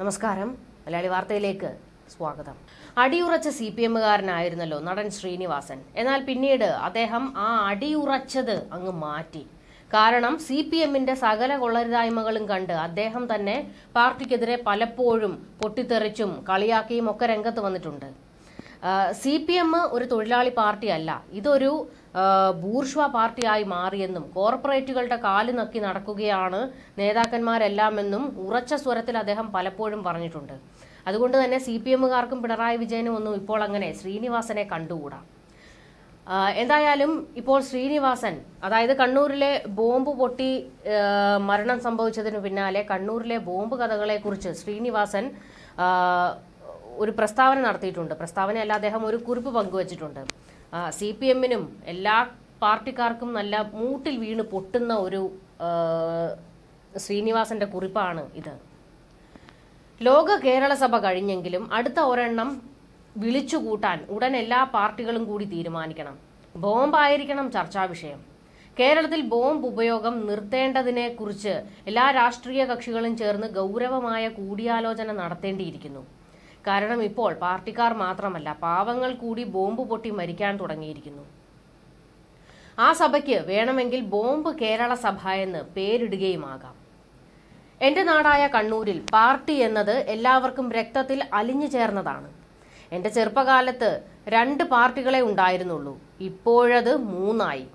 നമസ്കാരം. മലയാളി വാർത്തയിലേക്ക് സ്വാഗതം. അടിയുറച്ച സി പി എമ്മുകാരനായിരുന്നല്ലോ നടൻ ശ്രീനിവാസൻ. എന്നാൽ പിന്നീട് അദ്ദേഹം ആ അടിയുറച്ചത് അങ്ങ് മാറ്റി. കാരണം സി പി എമ്മിന്റെ സകല കൊള്ളരുതായ്മകളും കണ്ട് അദ്ദേഹം തന്നെ പാർട്ടിക്കെതിരെ പലപ്പോഴും പൊട്ടിത്തെറിച്ചും കളിയാക്കിയും ഒക്കെ രംഗത്ത് വന്നിട്ടുണ്ട്. സി പി എം ഒരു തൊഴിലാളി പാർട്ടിയല്ല. ഇതൊരു ബൂർഷ്വ പാർട്ടിയായി മാറിയെന്നും കോർപ്പറേറ്റുകളുടെ കാൽ നക്കി നടക്കുകയാണ് നേതാക്കന്മാരെല്ലാമെന്നും ഉറച്ച സ്വരത്തിൽ അദ്ദേഹം പലപ്പോഴും പറഞ്ഞിട്ടുണ്ട്. അതുകൊണ്ട് തന്നെ സി പി എമ്മുകാർക്കും പിണറായി വിജയനും ഒന്നും ഇപ്പോൾ അങ്ങനെ ശ്രീനിവാസനെ കണ്ടുകൂടാ. എന്തായാലും ഇപ്പോൾ ശ്രീനിവാസൻ അതായത് കണ്ണൂരിലെ ബോംബ് പൊട്ടി മരണം സംഭവിച്ചതിനു പിന്നാലെ കണ്ണൂരിലെ ബോംബ് കഥകളെക്കുറിച്ച് ശ്രീനിവാസൻ ഒരു പ്രസ്താവന നടത്തിയിട്ടുണ്ട്. പ്രസ്താവനയല്ല അദ്ദേഹം ഒരു കുറിപ്പ് പങ്കുവച്ചിട്ടുണ്ട്. സി പി എമ്മിനും എല്ലാ പാർട്ടിക്കാർക്കും നല്ല മൂട്ടിൽ വീണ് പൊട്ടുന്ന ഒരു ശ്രീനിവാസന്റെ കുറിപ്പാണ് ഇത്. ലോക കേരള സഭ കഴിഞ്ഞെങ്കിലും അടുത്ത ഒരെണ്ണം വിളിച്ചുകൂട്ടാൻ ഉടൻ എല്ലാ പാർട്ടികളും കൂടി തീരുമാനിക്കണം. ബോംബായിരിക്കണം ചർച്ചാ വിഷയം. കേരളത്തിൽ ബോംബ് ഉപയോഗം നിർത്തേണ്ടതിനെ കുറിച്ച് എല്ലാ രാഷ്ട്രീയ കക്ഷികളും ചേർന്ന് ഗൗരവമായ കൂടിയാലോചന നടത്തേണ്ടിയിരിക്കുന്നു. കാരണം ഇപ്പോൾ പാർട്ടിക്കാർ മാത്രമല്ല പാവങ്ങൾ കൂടി ബോംബ് പൊട്ടി മരിക്കാൻ തുടങ്ങിയിരിക്കുന്നു. ആ സഭയ്ക്ക് വേണമെങ്കിൽ ബോംബ് കേരള സഭ എന്ന് പേരിടുകയുമാകാം. എന്റെ നാടായ കണ്ണൂരിൽ പാർട്ടി എന്നത് എല്ലാവർക്കും രക്തത്തിൽ അലിഞ്ഞു ചേർന്നതാണ്. എന്റെ ചെറുപ്പകാലത്ത് രണ്ട് പാർട്ടികളെ ഉണ്ടായിരുന്നുള്ളൂ. ഇപ്പോഴത് മൂന്നായി.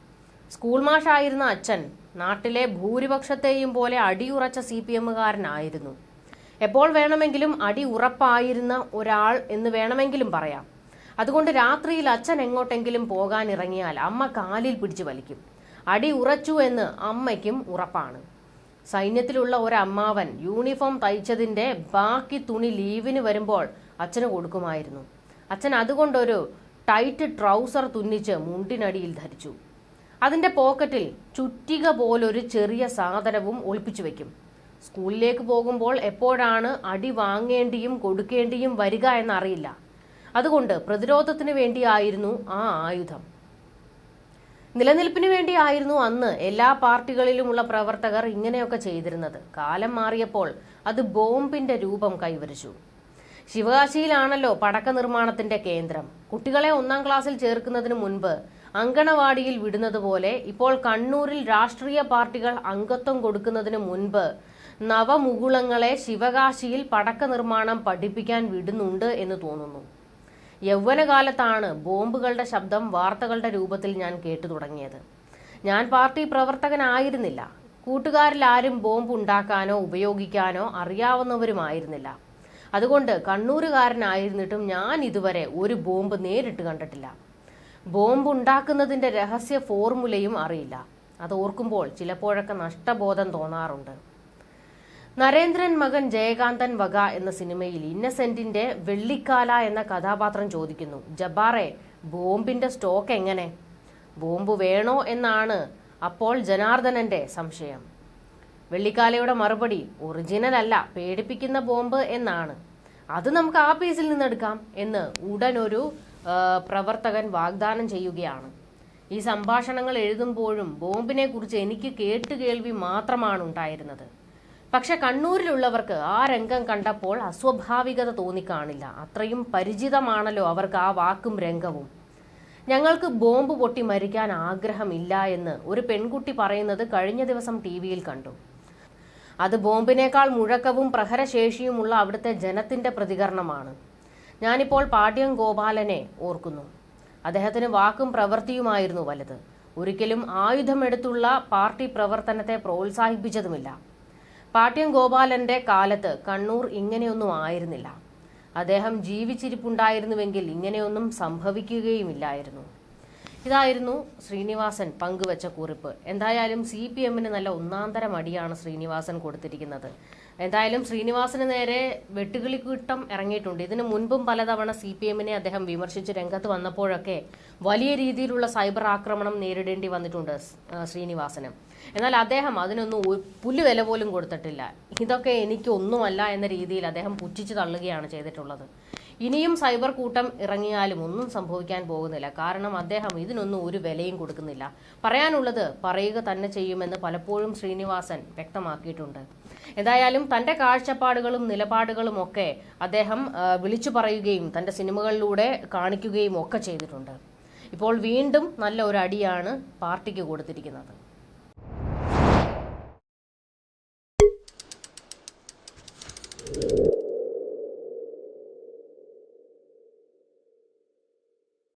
സ്കൂൾ മാഷായിരുന്ന അച്ഛൻ നാട്ടിലെ ഭൂരിപക്ഷത്തെയും പോലെ അടിയുറച്ച സി പി എമ്മുകാരനായിരുന്നു. എപ്പോൾ വേണമെങ്കിലും അടി ഉറപ്പായിരുന്ന ഒരാൾ എന്ന് വേണമെങ്കിലും പറയാം. അതുകൊണ്ട് രാത്രിയിൽ അച്ഛൻ എങ്ങോട്ടെങ്കിലും പോകാൻ ഇറങ്ങിയാൽ അമ്മ കാലിൽ പിടിച്ചു വലിക്കും. അടി ഉറച്ചു എന്ന് അമ്മയ്ക്കും ഉറപ്പാണ്. സൈന്യത്തിലുള്ള ഒരമ്മാവൻ യൂണിഫോം തയ്ച്ചതിന്റെ ബാക്കി തുണി ലീവിന് വരുമ്പോൾ അച്ഛന് കൊടുക്കുമായിരുന്നു. അച്ഛൻ അതുകൊണ്ടൊരു ടൈറ്റ് ട്രൗസർ തുന്നിച്ച് മുണ്ടിനടിയിൽ ധരിച്ചു. അതിന്റെ പോക്കറ്റിൽ ചുറ്റിക പോലൊരു ചെറിയ സാധനവും ഒളിപ്പിച്ചു വെക്കും. സ്കൂളിലേക്ക് പോകുമ്പോൾ എപ്പോഴാണ് അടി വാങ്ങേണ്ടിയും കൊടുക്കേണ്ടിയും വരിക എന്നറിയില്ല. അതുകൊണ്ട് പ്രതിരോധത്തിന് വേണ്ടിയായിരുന്നു ആ ആയുധം. നിലനിൽപ്പിന് വേണ്ടിയായിരുന്നു അന്ന് എല്ലാ പാർട്ടികളിലുമുള്ള പ്രവർത്തകർ ഇങ്ങനെയൊക്കെ ചെയ്തിരുന്നത്. കാലം മാറിയപ്പോൾ അത് ബോംബിന്റെ രൂപം കൈവരിച്ചു. ശിവകാശിയിലാണല്ലോ പടക്ക നിർമ്മാണത്തിന്റെ കേന്ദ്രം. കുട്ടികളെ ഒന്നാം ക്ലാസ്സിൽ ചേർക്കുന്നതിന് മുൻപ് അങ്കണവാടിയിൽ വിടുന്നത് പോലെ ഇപ്പോൾ കണ്ണൂരിൽ രാഷ്ട്രീയ പാർട്ടികൾ അംഗത്വം കൊടുക്കുന്നതിന് മുൻപ് നവമുകുളങ്ങളെ ശിവകാശിയിൽ പടക്ക നിർമ്മാണം പഠിപ്പിക്കാൻ വിടുന്നുണ്ട് എന്ന് തോന്നുന്നു. യൗവനകാലത്താണ് ബോംബുകളുടെ ശബ്ദം വാർത്തകളുടെ രൂപത്തിൽ ഞാൻ കേട്ടു തുടങ്ങിയത്. ഞാൻ പാർട്ടി പ്രവർത്തകനായിരുന്നില്ല. കൂട്ടുകാരിൽ ആരും ബോംബ് ഉണ്ടാക്കാനോ ഉപയോഗിക്കാനോ അറിയാവുന്നവരുമായിരുന്നില്ല. അതുകൊണ്ട് കണ്ണൂരുകാരനായിരുന്നിട്ടും ഞാൻ ഇതുവരെ ഒരു ബോംബ് നേരിട്ട് കണ്ടിട്ടില്ല. ബോംബ് ഉണ്ടാക്കുന്നതിന്റെ രഹസ്യ ഫോർമുലയും അറിയില്ല. അത് ഓർക്കുമ്പോൾ ചിലപ്പോഴൊക്കെ നഷ്ടബോധം തോന്നാറുണ്ട്. നരേന്ദ്രൻ മകൻ ജയകാന്തൻ വക എന്ന സിനിമയിൽ ഇന്നസെന്റിന്റെ വെള്ളിക്കാല എന്ന കഥാപാത്രം ചോദിക്കുന്നു. ജബാറെ ബോംബിന്റെ സ്റ്റോക്ക് എങ്ങനെ? ബോംബ് വേണോ എന്നാണ് അപ്പോൾ ജനാർദ്ദനന്റെ സംശയം. വെള്ളിക്കാലയുടെ മറുപടി ഒറിജിനൽ അല്ല പേടിപ്പിക്കുന്ന ബോംബ് എന്നാണ്. അത് നമുക്ക് ആ പീസിൽ നിന്നെടുക്കാം എന്ന് ഉടൻ ഒരു പ്രവർത്തകൻ വാഗ്ദാനം ചെയ്യുകയാണ്. ഈ സംഭാഷണങ്ങൾ എഴുതുമ്പോഴും ബോംബിനെ കുറിച്ച് എനിക്ക് കേട്ടുകേൾവി മാത്രമാണ് ഉണ്ടായിരുന്നത്. പക്ഷെ കണ്ണൂരിലുള്ളവർക്ക് ആ രംഗം കണ്ടപ്പോൾ അസ്വാഭാവികത തോന്നിക്കാണില്ല. അത്രയും പരിചിതമാണല്ലോ അവർക്ക് ആ വാക്കും രംഗവും. ഞങ്ങൾക്ക് ബോംബ് പൊട്ടി മരിക്കാൻ ആഗ്രഹമില്ല എന്ന് ഒരു പെൺകുട്ടി പറയുന്നത് കഴിഞ്ഞ ദിവസം ടി വിയിൽ കണ്ടു. അത് ബോംബിനേക്കാൾ മുഴക്കവും പ്രഹരശേഷിയുമുള്ള അവിടുത്തെ ജനത്തിന്റെ പ്രതികരണമാണ്. ഞാനിപ്പോൾ പാട്യം ഗോപാലനെ ഓർക്കുന്നു. അദ്ദേഹത്തിന് വാക്കും പ്രവൃത്തിയുമായിരുന്നു വലുത്. ഒരിക്കലും ആയുധമെടുത്തുള്ള പാർട്ടി പ്രവർത്തനത്തെ പ്രോത്സാഹിപ്പിച്ചതുമില്ല. പാട്യം ഗോപാലന്റെ കാലത്ത് കണ്ണൂർ ഇങ്ങനെയൊന്നും ആയിരുന്നില്ല. അദ്ദേഹം ജീവിച്ചിരിപ്പുണ്ടായിരുന്നുവെങ്കിൽ ഇങ്ങനെയൊന്നും സംഭവിക്കുകയുമില്ലായിരുന്നു. ഇതായിരുന്നു ശ്രീനിവാസൻ പങ്കുവച്ച കുറിപ്പ്. എന്തായാലും സി പി എമ്മിന് നല്ല ഒന്നാന്തരം അടിയാണ് ശ്രീനിവാസൻ കൊടുത്തിരിക്കുന്നത്. എന്തായാലും ശ്രീനിവാസന് നേരെ വെട്ടുകിളിക്കൂട്ടം ഇറങ്ങിയിട്ടുണ്ട്. ഇതിനു മുൻപും പലതവണ സി പി എമ്മിനെ അദ്ദേഹം വിമർശിച്ച് രംഗത്ത് വന്നപ്പോഴൊക്കെ വലിയ രീതിയിലുള്ള സൈബർ ആക്രമണം നേരിടേണ്ടി വന്നിട്ടുണ്ട് ശ്രീനിവാസന്. എന്നാൽ അദ്ദേഹം അതിനൊന്നും പുല്ല് വില പോലും കൊടുത്തിട്ടില്ല. ഇതൊക്കെ എനിക്കൊന്നുമല്ല എന്ന രീതിയിൽ അദ്ദേഹം പുച്ഛിച്ചു തള്ളുകയാണ് ചെയ്തിട്ടുള്ളത്. ഇനിയും സൈബർ കൂട്ടം ഇറങ്ങിയാലും ഒന്നും സംഭവിക്കാൻ പോകുന്നില്ല. കാരണം അദ്ദേഹം ഇതിനൊന്നും ഒരു വിലയും കൊടുക്കുന്നില്ല. പറയാനുള്ളത് പറയുക തന്നെ ചെയ്യുമെന്ന് പലപ്പോഴും ശ്രീനിവാസൻ വ്യക്തമാക്കിയിട്ടുണ്ട്. എന്തായാലും തന്റെ കാഴ്ചപ്പാടുകളും നിലപാടുകളും ഒക്കെ അദ്ദേഹം വിളിച്ചു പറയുകയും തന്റെ സിനിമകളിലൂടെ കാണിക്കുകയും ഒക്കെ ചെയ്തിട്ടുണ്ട്. ഇപ്പോൾ വീണ്ടും നല്ല ഒരു അടിയാണ് പാർട്ടിക്ക് കൊടുത്തിരിക്കുന്നത്.